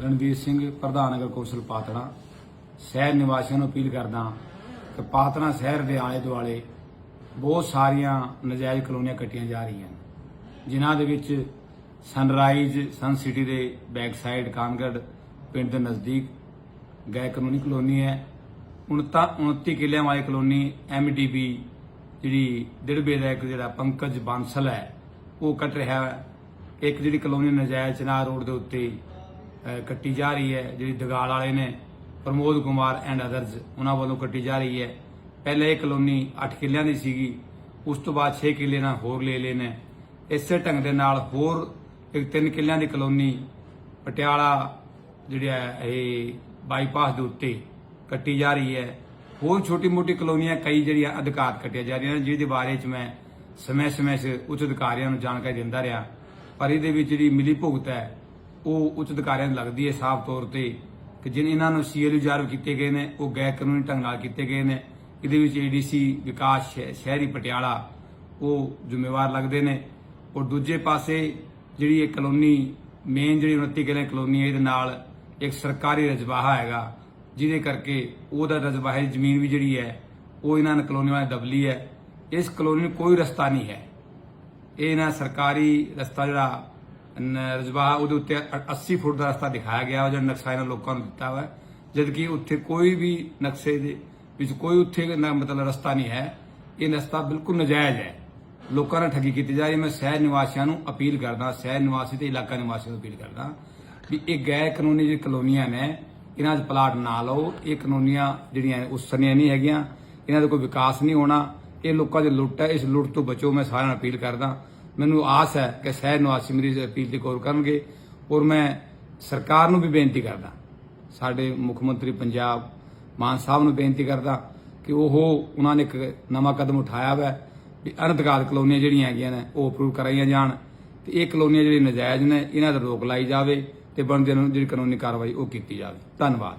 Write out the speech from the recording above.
ਰਣਵੀਰ ਸਿੰਘ, ਪ੍ਰਧਾਨ ਨਗਰ ਕੌਂਸਲ ਪਾਤੜਾ ਸ਼ਹਿਰ ਨਿਵਾਸੀਆਂ ਨੂੰ ਅਪੀਲ ਕਰਦਾ ਕਿ ਪਾਤੜਾ ਸ਼ਹਿਰ ਦੇ ਆਲੇ ਦੁਆਲੇ ਬਹੁਤ ਸਾਰੀਆਂ ਨਜਾਇਜ਼ ਕਲੋਨੀਆਂ ਕੱਟੀਆਂ ਜਾ ਰਹੀਆਂ ਜਿਨ੍ਹਾਂ ਦੇ ਵਿੱਚ ਸਨਰਾਈਜ਼ ਸਨ ਸਿਟੀ ਦੇ ਬੈਕ ਸਾਈਡ ਕਾਨਗੜ ਪਿੰਡ ਦੇ ਨਜ਼ਦੀਕ ਗਏ ਕਾਨੂੰਨੀ ਕਲੋਨੀ ਹੈ। 29 29 ਕਿੱਲਿਆਂ ਵਾਲੀ ਕਲੋਨੀ ਐਮਡੀਬੀ ਜਿਹੜੀ ਦਿੜਬੇ ਦਾ ਇੱਕ ਜਿਹੜਾ ਪੰਕਜ ਬਾਂਸਲ ਹੈ, ਉਹ ਕੱਟ ਰਿਹਾ ਹੈ। ਇੱਕ ਜਿਹੜੀ ਕਲੋਨੀ ਨਜਾਇਜ਼ ਚਨਾਰ ਰੋਡ ਦੇ ਉੱਤੇ ਕੱਟੀ ਜਾ ਰਹੀ ਹੈ, ਜਿਹੜੀ ਦਗਾਲ ਵਾਲੇ ਨੇ, ਪ੍ਰਮੋਦ ਕੁਮਾਰ ਐਂਡ ਅਦਰਸ ਉਹਨਾਂ ਵੱਲੋਂ ਕੱਟੀ ਜਾ ਰਹੀ ਹੈ। ਪਹਿਲੇ ਇਹ ਕਲੋਨੀ 8 ਕਿੱਲਿਆਂ ਦੀ ਸੀਗੀ, ਉਸ ਤੋਂ ਬਾਅਦ 6 ਕਿੱਲੇ ਨਾਲ ਹੋਰ ਲੈ ਲਏ ਨੇ। ਇਸੇ ਢੰਗ ਦੇ ਨਾਲ ਹੋਰ ਇੱਕ 3 ਕਿੱਲਿਆਂ ਦੀ ਕਲੋਨੀ, ਪਟਿਆਲਾ, ਜਿਹੜਾ ਇਹ ਬਾਈਪਾਸ ਦੇ ਉੱਤੇ ਕੱਟੀ ਜਾ ਰਹੀ ਹੈ। ਹੋਰ ਛੋਟੀ ਮੋਟੀ ਕਲੋਨੀਆਂ, ਕਈ ਜਿਹੜੀਆਂ ਅਧਿਕਾਰ ਕੱਟੀਆਂ ਜਾ ਰਹੀਆਂ ਨੇ, ਜਿਹਦੇ ਬਾਰੇ ਚ ਮੈਂ ਸਮੇਂ-ਸਮੇਂ 'ਚ ਉੱਚ ਅਧਿਕਾਰੀਆਂ ਨੂੰ ਜਾਣਕਾਰੀ ਦਿੰਦਾ ਰਿਹਾ। ਪਰ ਇਹਦੇ ਵਿੱਚ ਜਿਹੜੀ ਮਿਲੀ ਭੁਗਤ ਹੈ ਉਹ ਉੱਚ ਅਧਿਕਾਰੀਆਂ ਨੂੰ ਲੱਗਦੀ ਹੈ ਸਾਫ਼ ਤੌਰ ਤੇ ਕਿ ਜਿਨ ਇਹਨਾਂ ਨੂੰ ਸੀਐਲ ਰਿਜ਼ਰਵ ਕੀਤੇ ਗਏ ਨੇ, ਉਹ ਗੈਰ ਕਾਨੂੰਨੀ ਢੰਗ ਨਾਲ ਕੀਤੇ ਗਏ ਨੇ। ਇਹਦੇ ਵਿੱਚ ਏਡੀਸੀ, ਵਿਕਾਸ, ਸ਼ਹਿ- ਸ਼ਹਿਰੀ ਪਟਿਆਲਾ, ਉਹ ਜ਼ਿੰਮੇਵਾਰ ਲੱਗਦੇ ਨੇ। ਔਰ ਦੂਜੇ ਪਾਸੇ ਜਿਹੜੀ ਇਹ ਕਲੋਨੀ ਮੇਨ ਜਿਹੜੀ 29 ਕਿਲੇ ਕਲੋਨੀ ਹੈ, ਇਹਦੇ ਨਾਲ ਇੱਕ ਸਰਕਾਰੀ ਰਜਵਾਹਾ ਹੈਗਾ, ਜਿਹਦੇ ਕਰਕੇ ਉਹਦਾ ਰਜਵਾਹੇ ਜ਼ਮੀਨ ਵੀ ਜਿਹੜੀ ਹੈ, ਉਹ ਇਹਨਾਂ ਨੇ ਕਲੋਨੀ ਵਾਲੇ ਦਬਲੀ ਹੈ। ਇਸ ਕਲੋਨੀ ਨੂੰ ਕੋਈ ਰਸਤਾ ਨਹੀਂ ਹੈ। ਇਹ ਨਾ ਸਰਕਾਰੀ ਰਸਤਾ ਜਿਹੜਾ ਨ- ਰਜਵਾਹਾ ਉਹਦੇ ਉੱਤੇ ਅ- 80 ਫੁੱਟ ਦਾ ਰਸਤਾ ਦਿਖਾਇਆ ਗਿਆ ਉਹ ਜਿਹੜਾ ਨਕਸ਼ਾ ਇਹਨਾਂ ਲੋਕਾਂ ਨੂੰ ਦਿੱਤਾ ਹੋਇਆ ਹੈ ਜਦ ਕਿ ਉੱਥੇ ਕੋਈ ਵੀ ਨਕਸ਼ੇ ਦੇ ਵਿੱਚ ਕੋਈ ਉੱਥੇ ਨਾ ਮਤਲਬ ਰਸਤਾ ਨਹੀਂ ਹੈ। ਇਹ ਰਸਤਾ ਬਿਲਕੁਲ ਨਜਾਇਜ਼ ਹੈ। ਲੋਕਾਂ ਨਾਲ ਠੱਗੀ ਕੀਤੀ ਜਾ ਰਹੀ ਮੈਂ ਸ਼ਹਿਰ ਨਿਵਾਸੀਆਂ ਨੂੰ ਅਪੀਲ ਕਰਦਾ, ਸ਼ਹਿਰ ਨਿਵਾਸੀ ਤੇ ਇਲਾਕਾ ਨਿਵਾਸੀਆਂ ਨੂੰ ਅਪੀਲ ਕਰਦਾ ਵੀ ਇਹ ਗੈਰ ਕਾਨੂੰਨੀ ਜਿਹੜੀ ਕਲੋਨੀਆਂ ਨੇ, ਇਹਨਾਂ 'ਚ ਪਲਾਟ ਨਾ ਲਓ। ਇਹ ਕਲੋਨੀਆਂ ਜਿਹੜੀਆਂ ਉਸ ਸਮੇਂ ਨਹੀਂ ਹੈਗੀਆਂ। ਇਹਨਾਂ ਦਾ ਕੋਈ ਵਿਕਾਸ ਨਹੀਂ ਹੋਣਾ। ਇਹ ਲੋਕਾਂ ਦੀ ਲੁੱਟ ਹੈ। ਇਸ ਲੁੱਟ ਤੋਂ ਬਚੋ। ਮੈਂ ਸਾਰਿਆਂ ਨੂੰ ਅਪੀਲ ਕਰਦਾ ਮੈਨੂੰ ਆਸ ਹੈ ਕਿ ਸ਼ਹਿਰ ਨਿਵਾਸੀ ਮੇਰੀ ਇਸ ਅਪੀਲ ਤੇ ਗੌਰ ਕਰਨਗੇ ਔਰ ਮੈਂ ਸਰਕਾਰ ਨੂੰ ਵੀ ਬੇਨਤੀ ਕਰਦਾ, ਸਾਡੇ ਮੁੱਖ ਮੰਤਰੀ ਪੰਜਾਬ ਮਾਨ ਸਾਹਿਬ ਨੂੰ ਬੇਨਤੀ ਕਰਦਾ ਕਿ ਉਹ ਉਹਨਾਂ ਨੇ ਇੱਕ ਨਵਾਂ ਕਦਮ ਉਠਾਇਆ ਹੋਇਆ ਹੈ ਵੀ ਅਨਧਿਕਾਰ ਕਲੋਨੀਆਂ ਜਿਹੜੀਆਂ ਹੈਗੀਆਂ ਨੇ, ਉਹ ਅਪਰੂਵ ਕਰਾਈਆਂ ਜਾਣ ਤੇ ਇਹ ਕਲੋਨੀਆਂ ਜਿਹੜੀਆਂ ਨਜਾਇਜ਼ ਨੇ, ਇਹਨਾਂ ਤੇ ਰੋਕ ਲਾਈ ਜਾਵੇ ਤੇ ਬਣਦੇ ਨੂੰ ਜਿਹੜੀ ਕਾਨੂੰਨੀ ਕਾਰਵਾਈ ਉਹ ਕੀਤੀ ਜਾਵੇ। ਧੰਨਵਾਦ।